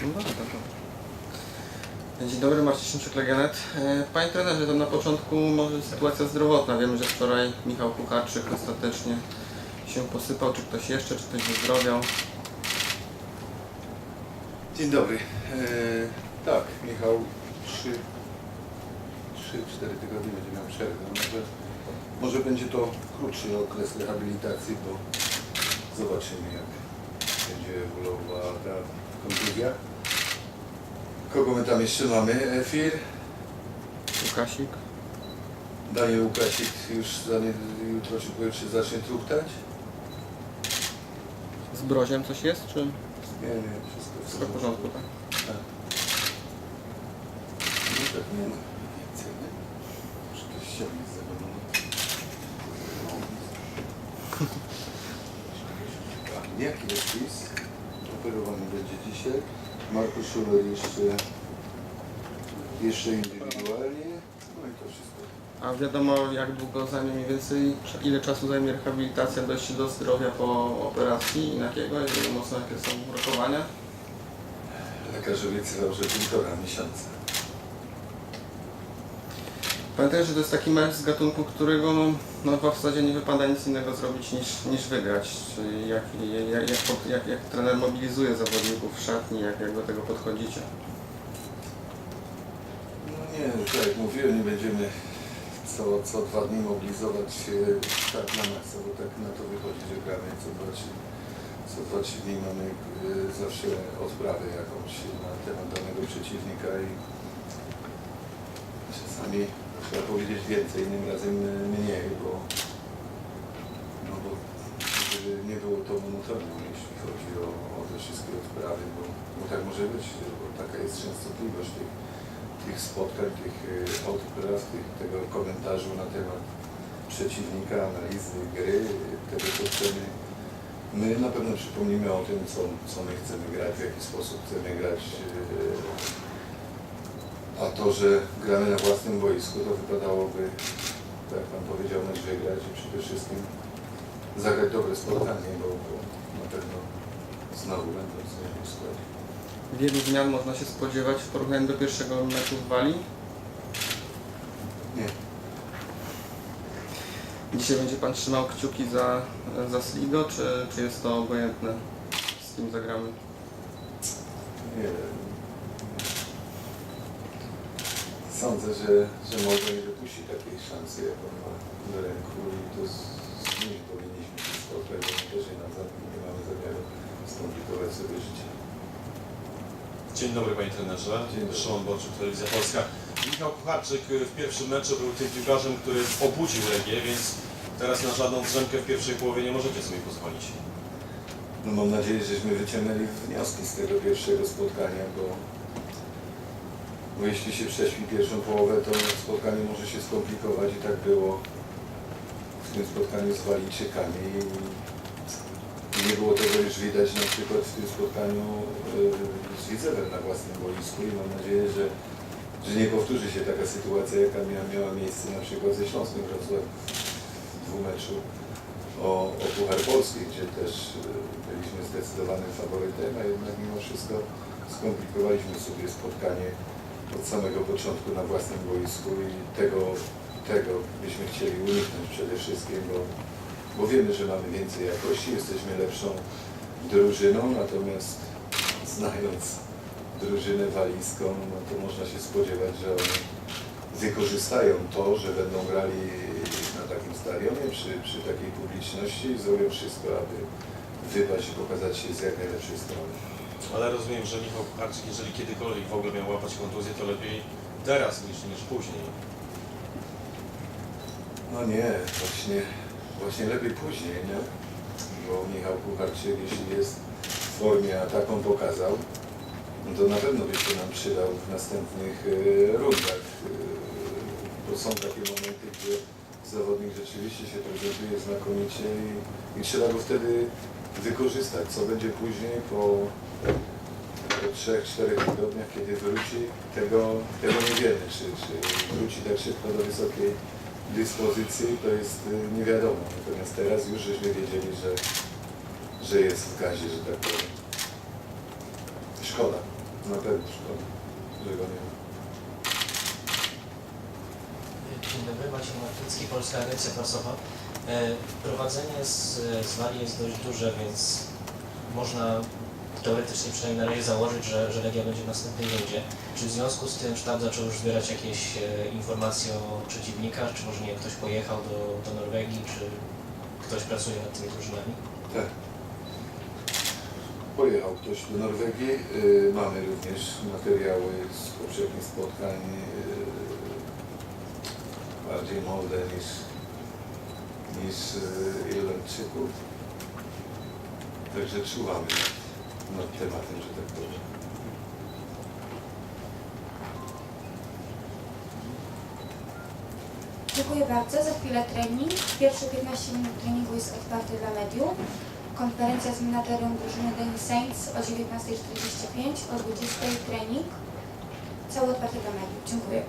Dobra. Dzień dobry, Marcin Szymczyk, Legionet. E, Panie trenerze, to na początku może sytuacja zdrowotna. Wiemy, że wczoraj Michał Kucharczyk ostatecznie się posypał. Czy ktoś jeszcze, czy ktoś wyzdrowiał? Dzień dobry. E, tak, Michał 3, 3-4 tygodnie będzie miał przerwę. Może, może będzie to krótszy okres rehabilitacji, bo zobaczymy jak będzie ewoluowała ta kontuzja. Kogo my tam jeszcze mamy? Efir, Łukasik? Daniel Łukasik już za nie, jutro czy pojutrze zacznie truchtać? Z Broziem coś jest, czy Nie, nie, wszystko, wszystko w porządku, tak? Tak. No tak nie ma z tego, no. Jaki jest wpis? Operowany będzie dzisiaj. Markus Schuler jeszcze, jeszcze indywidualnie. No i to wszystko. A wiadomo jak długo zajmie mniej więcej, ile czasu zajmie rehabilitacja, dojście do zdrowia po operacji inakiego, jeżeli mocno jakie są rokowania? Lekarz obiecywał, że półtora miesiąca. Pamiętaj, że to jest taki mecz z gatunku, którego no, no w zasadzie nie wypada nic innego zrobić niż, niż wygrać. Czyli jak, jak, jak, jak, jak trener mobilizuje zawodników w szatni, jak, jak do tego podchodzicie. No nie, tak jak mówiłem, nie będziemy co, co dwa dni mobilizować się tak na maksa, bo tak na to wychodzi, że gramy co dwa, co dwa, trzy dni mamy y, zawsze odprawę jakąś na temat danego przeciwnika i czasami trzeba powiedzieć więcej, innym razem y, mniej, bo no bo nie było to monotonią, jeśli chodzi o, o te wszystkie odprawy, bo, bo tak może być, bo taka jest częstotliwość tych tych spotkań, tych y, odpraw, tych, tego komentarzu na temat przeciwnika, analizy gry, tego co chcemy. My na pewno przypomnimy o tym, co, co my chcemy grać, w jaki sposób chcemy grać. y, A to, że gramy na własnym boisku, to wypadałoby, tak jak Pan powiedział, mecz wygrać i przede wszystkim zagrać dobre spotkanie, bo, bo na pewno znowu będą zmiany w składzie. Wielu zmian można się spodziewać w porównaniu do pierwszego meczu w Walii. Nie. Dzisiaj będzie Pan trzymał kciuki za, za Sligo, czy, czy jest to obojętne, z kim zagramy? Nie. Sądzę, że, że może nie wypuści takiej szansy, jaką ma do ręku i to z, z nim powinniśmy się spotkać, bo my też nie, nam za- nie mamy zamiaru skomplikować sobie życie. Dzień dobry panie trenerze. Dzień dobry. Szymon Borczuk, Telewizja Polska. Michał Kucharczyk y, w pierwszym meczu był tym piłkarzem, który obudził Legię, więc teraz na żadną drzemkę w pierwszej połowie nie możecie sobie pozwolić. No mam nadzieję, żeśmy wyciągnęli wnioski z tego pierwszego spotkania, bo, bo jeśli się prześpi pierwszą połowę, to spotkanie może się skomplikować i tak było w tym spotkaniu z Walijczykami. I nie było tego już widać na przykład w tym spotkaniu yy, z Widzewem na własnym boisku i mam nadzieję, że, że nie powtórzy się taka sytuacja, jaka miała, miała miejsce na przykład ze Śląskiem Wrocław w dwumeczu o, o Puchar Polski, gdzie też y, byliśmy zdecydowanym faworytem, a jednak mimo wszystko skomplikowaliśmy sobie spotkanie od samego początku na własnym boisku i tego, tego byśmy chcieli uniknąć przede wszystkim, bo, bo wiemy, że mamy więcej jakości, jesteśmy lepszą drużyną, natomiast znając drużynę walijską, no to można się spodziewać, że oni wykorzystają to, że będą grali na takim stadionie, przy, przy takiej publiczności i zrobią wszystko, aby wypaść i pokazać się z jak najlepszej strony. Ale rozumiem, że Michał Kucharczyk, jeżeli kiedykolwiek w ogóle miał łapać kontuzję, to lepiej teraz niż, niż później. No nie, właśnie, właśnie lepiej później, nie? Bo Michał Kucharczyk, jeśli jest w formie, a taką pokazał, no to na pewno by się nam przydał w następnych e, rundach. E, bo są takie momenty, gdzie zawodnik rzeczywiście się prezentuje znakomicie i, i trzeba go wtedy wykorzystać. Co będzie później po, po 3-4 tygodniach, kiedy wróci, tego, tego nie wiemy. Czy, czy wróci tak szybko do wysokiej dyspozycji, to jest y, nie wiadomo. Natomiast teraz już żeśmy wiedzieli, że, że jest w gazie, że tak powiem. Szkoda. Na pewno szkoda, że go nie ma. Dzień dobry, Maciej Martycki, Polska Agencja Prasowa. E, Prowadzenie z, z Walii jest dość duże, więc można teoretycznie przynajmniej na razie założyć, że, że Legia będzie w następnej rundzie. Czy w związku z tym sztab zaczął już zbierać jakieś e, informacje o przeciwnikach, czy może nie ktoś pojechał do, do Norwegii, czy ktoś pracuje nad tymi drużynami? Tak. Pojechał ktoś do Norwegii. Y, mamy również materiały z poprzednich spotkań bardziej młode niż, niż y, Irlandczyków. Także czuwamy nad, tematem, że tak powiem. Dziękuję bardzo. Za chwilę trening. Pierwsze 15 minut treningu jest otwarty dla mediów. Konferencja z managerem drużyny Denny Saints o 19.45, o 20.00 trening. Cały otwarty dla mediów. Dziękuję.